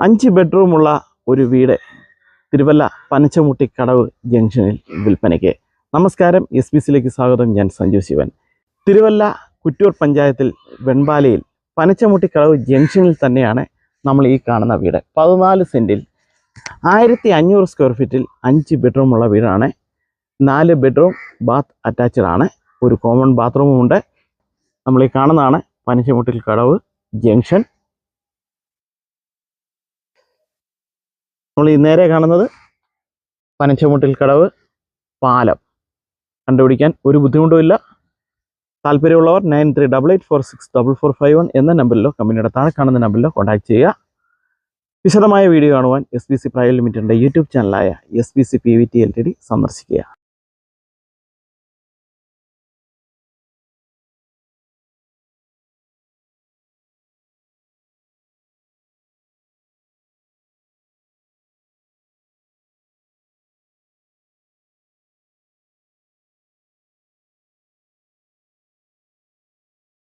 അഞ്ച് ബെഡ്റൂമുള്ള ഒരു വീട് തിരുവല്ല പനച്ചമുട്ടി കടവ് ജംഗ്ഷനിൽ വിൽപ്പനയ്ക്ക്. നമസ്കാരം എസ് ബി സിയിലേക്ക് സ്വാഗതം. ഞാൻ സഞ്ജു ശിവൻ. തിരുവല്ല കുറ്റൂർ പഞ്ചായത്തിൽ വെൺപാലയിൽ പനച്ചമുട്ടി കടവ് ജംഗ്ഷനിൽ തന്നെയാണ് നമ്മൾ ഈ കാണുന്ന വീട്. പതിനാല് സെന്റിൽ ആയിരത്തി അഞ്ഞൂറ് സ്ക്വയർ ഫീറ്റിൽ അഞ്ച് ബെഡ്റൂമുള്ള വീടാണ്. നാല് ബെഡ്റൂം ബാത്ത് അറ്റാച്ച്ഡ് ആണ്. ഒരു കോമൺ ബാത്റൂമും ഉണ്ട്. നമ്മൾ ഈ കാണുന്നതാണ് പനച്ചമുട്ടിൽ കടവ് ജംഗ്ഷൻ. നമ്മൾ ഈ നേരെ കാണുന്നത് പനച്ചമുട്ടിൽ കടവ് പാലം. കണ്ടുപിടിക്കാൻ ഒരു ബുദ്ധിമുട്ടുമില്ല താല്പര്യമുള്ളവർ nine three double eight four six double four five one എന്ന നമ്പറിലോ കമ്പനിയുടെ താഴെ കാണുന്ന നമ്പറിലോ കോൺടാക്ട് ചെയ്യുക. വിശദമായ വീഡിയോ കാണുവാൻ എസ് ബി സി പ്രൈവറ്റ് ലിമിറ്റഡിന്റെ YouTube ചാനലായ S B C P V T L T D സന്ദർശിക്കുക.